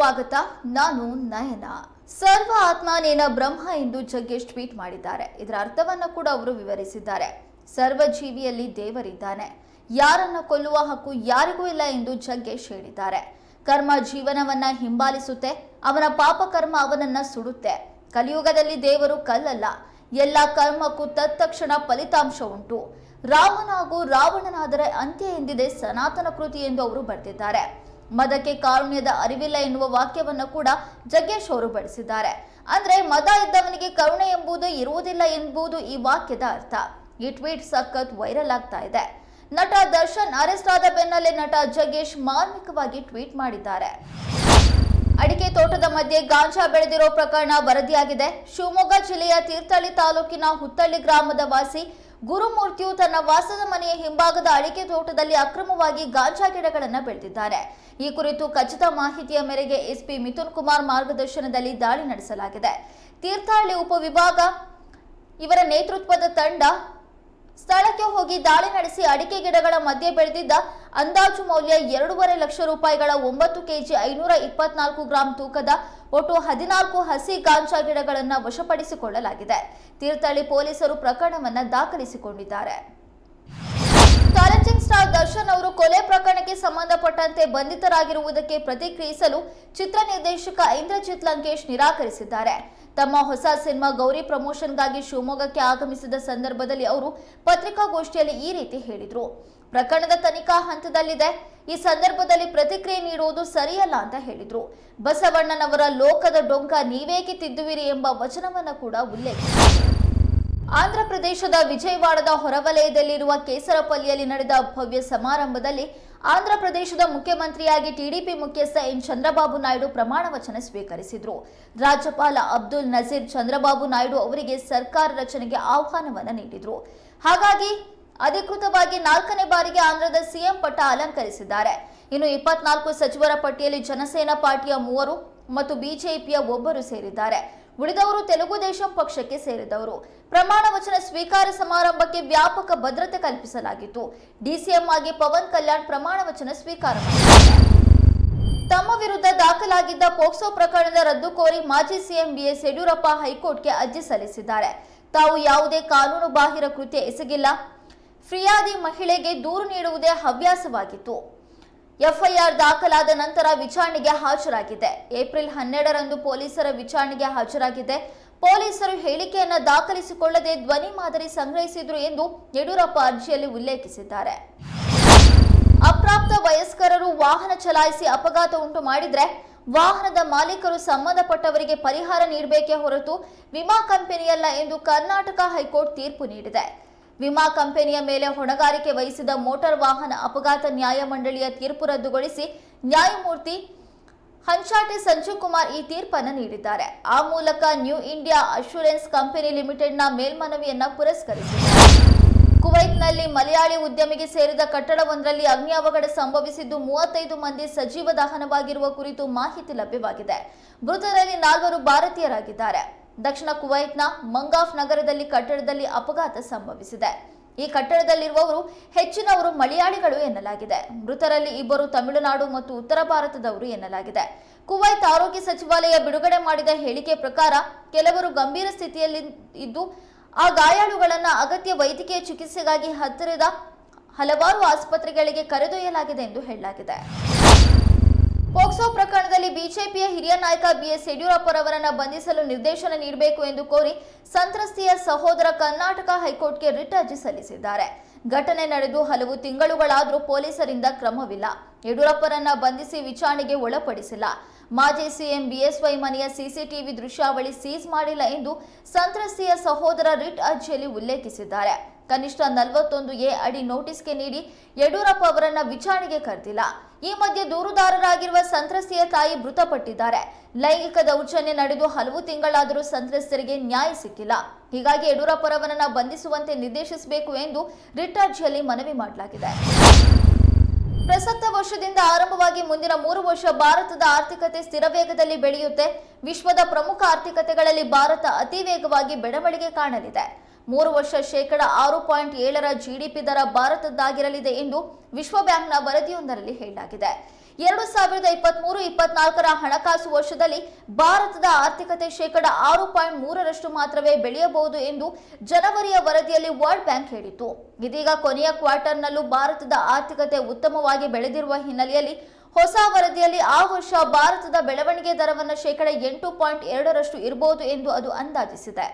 ಸ್ವಾಗತ, ನಾನು ನಯನ. ಸರ್ವ ಆತ್ಮನೇನ ಬ್ರಹ್ಮ ಎಂದು ಜಗ್ಗೇಶ್ ಟ್ವೀಟ್ ಮಾಡಿದ್ದಾರೆ. ಇದರ ಅರ್ಥವನ್ನ ಕೂಡ ಅವರು ವಿವರಿಸಿದ್ದಾರೆ. ಸರ್ವ ಜೀವಿಯಲ್ಲಿ ದೇವರಿದ್ದಾನೆ. ಯಾರನ್ನ ಕೊಲ್ಲುವ ಹಕ್ಕು ಯಾರಿಗೂ ಇಲ್ಲ ಎಂದು ಜಗ್ಗೇಶ್ ಹೇಳಿದ್ದಾರೆ. ಕರ್ಮ ಜೀವನವನ್ನ ಹಿಂಬಾಲಿಸುತ್ತೆ, ಅವನ ಪಾಪ ಕರ್ಮ ಅವನನ್ನ ಸುಡುತ್ತೆ. ಕಲಿಯುಗದಲ್ಲಿ ದೇವರು ಕಲ್ಲಲ್ಲ. ಎಲ್ಲ ಕರ್ಮಕ್ಕೂ ತತ್ಕ್ಷಣ ಫಲಿತಾಂಶ ಉಂಟು. ರಾಮನಾಗೂ ರಾವಣನಾದರೆ ಅಂತ್ಯ ಎಂದಿದೆ ಸನಾತನ ಕೃತಿ ಎಂದು ಅವರು ಬರೆದಿದ್ದಾರೆ. ಮದಕ್ಕೆ ಕಾರುಣ್ಯದ ಅರಿವಿಲ್ಲ ಎನ್ನುವ ವಾಕ್ಯವನ್ನು ಕೂಡ ಜಗ್ಗೇಶ್ ಅವರು ಬಳಸಿದ್ದಾರೆ ಅಂದ್ರೆ ಮದ ಇದ್ದವನಿಗೆ ಕರುಣೆ ಎಂಬುದು ಇರುವುದಿಲ್ಲ ಎಂಬುದು ಈ ವಾಕ್ಯದ ಅರ್ಥ. ಈ ಟ್ವೀಟ್ ಸಖತ್ ವೈರಲ್ ಆಗ್ತಾ ಇದೆ. ನಟ ದರ್ಶನ್ ಅರೆಸ್ಟ್ ಆದ ಬೆನ್ನಲ್ಲೇ ನಟ ಜಗ್ಗೇಶ್ ಮಾರ್ಮಿಕವಾಗಿ ಟ್ವೀಟ್ ಮಾಡಿದ್ದಾರೆ. ಅಡಿಕೆ ತೋಟದ ಮಧ್ಯೆ ಗಾಂಜಾ ಬೆಳೆದಿರೋ ಪ್ರಕರಣ ವರದಿಯಾಗಿದೆ. ಶಿವಮೊಗ್ಗ ಜಿಲ್ಲೆಯ ತೀರ್ಥಹಳ್ಳಿ ತಾಲೂಕಿನ ಹುತ್ತಳ್ಳಿ ಗ್ರಾಮದ ವಾಸಿ ಗುರುಮೂರ್ತಿಯು ತನ್ನ ವಾಸದ ಮನೆಯ ಹಿಂಭಾಗದ ಅಡಿಕೆ ತೋಟದಲ್ಲಿ ಅಕ್ರಮವಾಗಿ ಗಾಂಜಾ ಗಿಡಗಳನ್ನು ಬೆಳೆದಿದ್ದಾರೆ. ಈ ಕುರಿತು ಖಚಿತ ಮಾಹಿತಿಯ ಮೇರೆಗೆ ಎಸ್ಪಿ ಮಿಥುನ್ ಕುಮಾರ್ ಮಾರ್ಗದರ್ಶನದಲ್ಲಿ ದಾಳಿ ನಡೆಸಲಾಗಿದೆ. ತೀರ್ಥಹಳ್ಳಿ ಉಪವಿಭಾಗ ಇವರ ನೇತೃತ್ವದ ತಂಡ ಸ್ಥಳಕ್ಕೆ ಹೋಗಿ ದಾಳಿ ನಡೆಸಿ ಅಡಿಕೆ ಗಿಡಗಳ ಮಧ್ಯೆ ಬೆಳೆದಿದ್ದ ಅಂದಾಜು ಮೌಲ್ಯ ಎರಡೂವರೆ ಲಕ್ಷ ರೂಪಾಯಿಗಳ ಒಂಬತ್ತು ಕೆಜಿ ಐನೂರ ಇಪ್ಪತ್ನಾಲ್ಕು ಗ್ರಾಂ ತೂಕದ ಒಟ್ಟು ಹದಿನಾಲ್ಕು ಹಸಿ ಗಾಂಜಾ ಗಿಡಗಳನ್ನು ವಶಪಡಿಸಿಕೊಳ್ಳಲಾಗಿದೆ. ತೀರ್ಥಹಳ್ಳಿ ಪೊಲೀಸರು ಪ್ರಕರಣವನ್ನು ದಾಖಲಿಸಿಕೊಂಡಿದ್ದಾರೆ. ದರ್ಶನ್ ಅವರು ಕೊಲೆ ಪ್ರಕರಣಕ್ಕೆ ಸಂಬಂಧಪಟ್ಟಂತೆ ಬಂಧಿತರಾಗಿರುವುದಕ್ಕೆ ಪ್ರತಿಕ್ರಿಯಿಸಲು ಚಿತ್ರ ನಿರ್ದೇಶಕ ಇಂದ್ರಜಿತ್ ಲಂಕೇಶ್ ನಿರಾಕರಿಸಿದ್ದಾರೆ. ತಮ್ಮ ಹೊಸ ಸಿನಿಮಾ ಗೌರಿ ಪ್ರಮೋಷನ್ಗಾಗಿ ಶಿವಮೊಗ್ಗಕ್ಕೆ ಆಗಮಿಸಿದ ಸಂದರ್ಭದಲ್ಲಿ ಅವರು ಪತ್ರಿಕಾಗೋಷ್ಠಿಯಲ್ಲಿ ಈ ರೀತಿ ಹೇಳಿದರು. ಪ್ರಕರಣದ ತನಿಖಾ ಹಂತದಲ್ಲಿದೆ. ಈ ಸಂದರ್ಭದಲ್ಲಿ ಪ್ರತಿಕ್ರಿಯೆ ನೀಡುವುದು ಸರಿಯಲ್ಲ ಅಂತ ಹೇಳಿದರು. ಬಸವಣ್ಣನವರ ಲೋಕದ ಡೊಂಕ ನೀವೇಕೆ ತಿದ್ದುವಿರಿ ಎಂಬ ವಚನವನ್ನ ಕೂಡ ಉಲ್ಲೇಖಿಸಿದರು. ಆಂಧ್ರ ಪ್ರದೇಶದ ವಿಜಯವಾಡದ ಹೊರವಲಯದಲ್ಲಿರುವ ಕೇಸರಪಲ್ಲಿಯಲ್ಲಿ ನಡೆದ ಭವ್ಯ ಸಮಾರಂಭದಲ್ಲಿ ಆಂಧ್ರಪ್ರದೇಶದ ಮುಖ್ಯಮಂತ್ರಿಯಾಗಿ ಟಿಡಿಪಿ ಮುಖ್ಯಸ್ಥ ಎನ್ ಚಂದ್ರಬಾಬು ನಾಯ್ಡು ಪ್ರಮಾಣ ವಚನ ಸ್ವೀಕರಿಸಿದರು. ರಾಜ್ಯಪಾಲ ಅಬ್ದುಲ್ ನಜೀರ್ ಚಂದ್ರಬಾಬು ನಾಯ್ಡು ಅವರಿಗೆ ಸರ್ಕಾರ ರಚನೆಗೆ ಆಹ್ವಾನವನ್ನು ನೀಡಿದರು. ಹಾಗಾಗಿ ಅಧಿಕೃತವಾಗಿ ನಾಲ್ಕನೇ ಬಾರಿಗೆ ಆಂಧ್ರದ ಸಿಎಂ ಪಟ್ಟ ಅಲಂಕರಿಸಿದ್ದಾರೆ. ಇನ್ನು ಇಪ್ಪತ್ನಾಲ್ಕು ಸಚಿವರ ಪಟ್ಟಿಯಲ್ಲಿ ಜನಸೇನಾ ಪಾರ್ಟಿಯ ಮೂವರು ಮತ್ತು ಬಿಜೆಪಿಯ ಒಬ್ಬರು ಸೇರಿದ್ದಾರೆ. ಉಳಿದವರು ತೆಲುಗು ದೇಶಂ ಪಕ್ಷಕ್ಕೆ ಸೇರಿದವರು. ಪ್ರಮಾಣ ವಚನ ಸ್ವೀಕಾರ ಸಮಾರಂಭಕ್ಕೆ ವ್ಯಾಪಕ ಭದ್ರತೆ ಕಲ್ಪಿಸಲಾಗಿತ್ತು. ಡಿಸಿಎಂ ಆಗಿ ಪವನ್ ಕಲ್ಯಾಣ್ ಪ್ರಮಾಣ ವಚನ ಸ್ವೀಕಾರ ತಮ್ಮ ವಿರುದ್ಧ ದಾಖಲಾಗಿದ್ದ ಪೋಕ್ಸೋ ಪ್ರಕರಣದ ರದ್ದು ಕೋರಿ ಮಾಜಿ ಸಿಎಂ ಬಿಎಸ್ ಯಡಿಯೂರಪ್ಪ ಹೈಕೋರ್ಟ್ಗೆ ಅರ್ಜಿ ಸಲ್ಲಿಸಿದ್ದಾರೆ. ತಾವು ಯಾವುದೇ ಕಾನೂನು ಬಾಹಿರ ಕೃತ್ಯ ಎಸಗಿಲ್ಲ. ಫಿರ್ಯಾದಿ ಮಹಿಳೆಗೆ ದೂರು ನೀಡುವುದೇ ಹವ್ಯಾಸವಾಗಿತ್ತು. ಎಫ್ಐಆರ್ ದಾಖಲಾದ ನಂತರ ವಿಚಾರಣೆಗೆ ಹಾಜರಾಗಿದೆ. ಏಪ್ರಿಲ್ ಹನ್ನೆರಡರಂದು ಪೊಲೀಸರ ವಿಚಾರಣೆಗೆ ಹಾಜರಾಗಿದೆ. ಪೊಲೀಸರು ಹೇಳಿಕೆಯನ್ನ ದಾಖಲಿಸಿಕೊಳ್ಳದೆ ಧ್ವನಿ ಮಾದರಿ ಸಂಗ್ರಹಿಸಿದ್ರು ಎಂದು ಯಡಿಯೂರಪ್ಪ ಅರ್ಜಿಯಲ್ಲಿ ಉಲ್ಲೇಖಿಸಿದ್ದಾರೆ. ಅಪ್ರಾಪ್ತ ವಯಸ್ಕರರು ವಾಹನ ಚಲಾಯಿಸಿ ಅಪಘಾತ ಉಂಟು ಮಾಡಿದ್ರೆ ವಾಹನದ ಮಾಲೀಕರು ಸಂಬಂಧಪಟ್ಟವರಿಗೆ ಪರಿಹಾರ ನೀಡಬೇಕೇ ಹೊರತು ವಿಮಾ ಕಂಪನಿಯಲ್ಲ ಎಂದು ಕರ್ನಾಟಕ ಹೈಕೋರ್ಟ್ ತೀರ್ಪು ನೀಡಿದೆ. ವಿಮಾ ಕಂಪನಿಯ ಮೇಲೆ ಹೊಣೆಗಾರಿಕೆ ವಹಿಸಿದ ಮೋಟಾರ್ ವಾಹನ ಅಪಘಾತ ನ್ಯಾಯಮಂಡಳಿಯ ತೀರ್ಪು ರದ್ದುಗೊಳಿಸಿ ನ್ಯಾಯಮೂರ್ತಿ ಹಂಚಾಟೆ ಸಂಜೀವ್ ಕುಮಾರ್ ಈ ತೀರ್ಪನ್ನು ನೀಡಿದ್ದಾರೆ. ಆ ಮೂಲಕ ನ್ಯೂ ಇಂಡಿಯಾ ಅಶ್ಯೂರೆನ್ಸ್ ಕಂಪನಿ ಲಿಮಿಟೆಡ್ನ ಮೇಲ್ಮನವಿಯನ್ನು ಪುರಸ್ಕರಿಸಿದ್ದಾರೆ. ಕುವೈತ್ನಲ್ಲಿ ಮಲಯಾಳಿ ಉದ್ಯಮಿಗೆ ಸೇರಿದ ಕಟ್ಟಡವೊಂದರಲ್ಲಿ ಅಗ್ನಿ ಅವಘಡ ಸಂಭವಿಸಿದ್ದು ಮೂವತ್ತೈದು ಮಂದಿ ಸಜೀವ ದಹನವಾಗಿರುವ ಕುರಿತು ಮಾಹಿತಿ ಲಭ್ಯವಾಗಿದೆ. ಮೃತರಲ್ಲಿ ನಾಲ್ವರು ಭಾರತೀಯರಾಗಿದ್ದಾರೆ. ದಕ್ಷಿಣ ಕುವೈತ್ನ ಮಂಗಾಫ್ ನಗರದಲ್ಲಿ ಕಟ್ಟಡದಲ್ಲಿ ಅಪಘಾತ ಸಂಭವಿಸಿದೆ. ಈ ಕಟ್ಟಡದಲ್ಲಿರುವವರು ಹೆಚ್ಚಿನವರು ಮಲಯಾಳಿಗಳು ಎನ್ನಲಾಗಿದೆ. ಮೃತರಲ್ಲಿ ಇಬ್ಬರು ತಮಿಳುನಾಡು ಮತ್ತು ಉತ್ತರ ಭಾರತದವರು ಎನ್ನಲಾಗಿದೆ. ಕುವೈತ್ ಆರೋಗ್ಯ ಸಚಿವಾಲಯ ಬಿಡುಗಡೆ ಮಾಡಿದ ಹೇಳಿಕೆ ಪ್ರಕಾರ ಕೆಲವರು ಗಂಭೀರ ಸ್ಥಿತಿಯಲ್ಲಿ ಇದ್ದು, ಆ ಗಾಯಾಳುಗಳನ್ನು ಅಗತ್ಯ ವೈದ್ಯಕೀಯ ಚಿಕಿತ್ಸೆಗಾಗಿ ಹತ್ತಿರದ ಹಲವಾರು ಆಸ್ಪತ್ರೆಗಳಿಗೆ ಕರೆದೊಯ್ಯಲಾಗಿದೆ ಎಂದು ಹೇಳಲಾಗಿದೆ. ಪೋಕ್ಸೋ ಪ್ರಕರಣದಲ್ಲಿ ಬಿಜೆಪಿಯ ಹಿರಿಯ ನಾಯಕ ಬಿಎಸ್ ಯಡಿಯೂರಪ್ಪರವರನ್ನ ಬಂಧಿಸಲು ನಿರ್ದೇಶನ ನೀಡಬೇಕು ಎಂದು ಕೋರಿ ಸಂತ್ರಸ್ತೆಯ ಸಹೋದರ ಕರ್ನಾಟಕ ಹೈಕೋರ್ಟ್ಗೆ ರಿಟ್ ಅರ್ಜಿ ಸಲ್ಲಿಸಿದ್ದಾರೆ. ಘಟನೆ ನಡೆದು ಹಲವು ತಿಂಗಳುಗಳಾದರೂ ಪೊಲೀಸರಿಂದ ಕ್ರಮವಿಲ್ಲ. ಯಡಿಯೂರಪ್ಪರನ್ನ ಬಂಧಿಸಿ ವಿಚಾರಣೆಗೆ ಒಳಪಡಿಸಿಲ್ಲ. ಮಾಜಿ ಸಿಎಂ ಬಿಎಸ್ವೈ ಮನೆಯ ಸಿಸಿಟಿವಿ ದೃಶ್ಯಾವಳಿ ಸೀಸ್ ಮಾಡಿಲ್ಲ ಎಂದು ಸಂತ್ರಸ್ತೆಯ ಸಹೋದರ ರಿಟ್ ಅರ್ಜಿಯಲ್ಲಿ ಉಲ್ಲೇಖಿಸಿದ್ದಾರೆ. ಕನಿಷ್ಠ ನಲವತ್ತೊಂದು ಎ ಅಡಿ ನೋಟಿಸ್ಗೆ ನೀಡಿ ಯಡಿಯೂರಪ್ಪ ಅವರನ್ನ ವಿಚಾರಣೆಗೆ ಕರೆದಿಲ್ಲ. ಈ ಮಧ್ಯೆ ದೂರುದಾರರಾಗಿರುವ ಸಂತ್ರಸ್ತೆಯ ತಾಯಿ ಮೃತಪಟ್ಟಿದ್ದಾರೆ. ಲೈಂಗಿಕ ದೌರ್ಜನ್ಯ ನಡೆದು ಹಲವು ತಿಂಗಳಾದರೂ ಸಂತ್ರಸ್ತರಿಗೆ ನ್ಯಾಯ ಸಿಕ್ಕಿಲ್ಲ. ಹೀಗಾಗಿ ಯಡಿಯೂರಪ್ಪರವರನ್ನ ಬಂಧಿಸುವಂತೆ ನಿರ್ದೇಶಿಸಬೇಕು ಎಂದು ರಿಟ್ ಅರ್ಜಿಯಲ್ಲಿ ಮನವಿ ಮಾಡಲಾಗಿದೆ. ಪ್ರಸಕ್ತ ವರ್ಷದಿಂದ ಆರಂಭವಾಗಿ ಮುಂದಿನ ಮೂರು ವರ್ಷ ಭಾರತದ ಆರ್ಥಿಕತೆ ಸ್ಥಿರ ವೇಗದಲ್ಲಿ ಬೆಳೆಯುತ್ತೆ. ವಿಶ್ವದ ಪ್ರಮುಖ ಆರ್ಥಿಕತೆಗಳಲ್ಲಿ ಭಾರತ ಅತಿ ವೇಗವಾಗಿ ಬೆಳವಣಿಗೆ ಕಾಣಲಿದೆ. ಮೂರು ವರ್ಷ ಶೇಕಡ ಆರು ಪಾಯಿಂಟ್ ಏಳರ ಜಿಡಿಪಿ ದರ ಭಾರತದ್ದಾಗಿರಲಿದೆ ಎಂದು ವಿಶ್ವ ಬ್ಯಾಂಕ್ನ ವರದಿಯೊಂದರಲ್ಲಿ ಹೇಳಲಾಗಿದೆ. ಎರಡು ಸಾವಿರದ ಇಪ್ಪತ್ಮೂರು, ಇಪ್ಪತ್ನಾಲ್ಕರ ಹಣಕಾಸು ವರ್ಷದಲ್ಲಿ ಭಾರತದ ಆರ್ಥಿಕತೆ ಶೇಕಡ ಆರು ಪಾಯಿಂಟ್ ಮೂರರಷ್ಟು ಮಾತ್ರವೇ ಬೆಳೆಯಬಹುದು ಎಂದು ಜನವರಿಯ ವರದಿಯಲ್ಲಿ ವರ್ಲ್ಡ್ ಬ್ಯಾಂಕ್ ಹೇಳಿತ್ತು. ಇದೀಗ ಕೊನೆಯ ಕ್ವಾರ್ಟರ್ನಲ್ಲೂ ಭಾರತದ ಆರ್ಥಿಕತೆ ಉತ್ತಮವಾಗಿ ಬೆಳೆದಿರುವ ಹಿನ್ನೆಲೆಯಲ್ಲಿ ಹೊಸ ವರದಿಯಲ್ಲಿ ಆ ವರ್ಷ ಭಾರತದ ಬೆಳವಣಿಗೆ ದರವನ್ನು ಶೇಕಡ ಎಂಟು ಪಾಯಿಂಟ್ ಎರಡರಷ್ಟು ಇರಬಹುದು ಎಂದು ಅದು ಅಂದಾಜಿಸಿದೆ.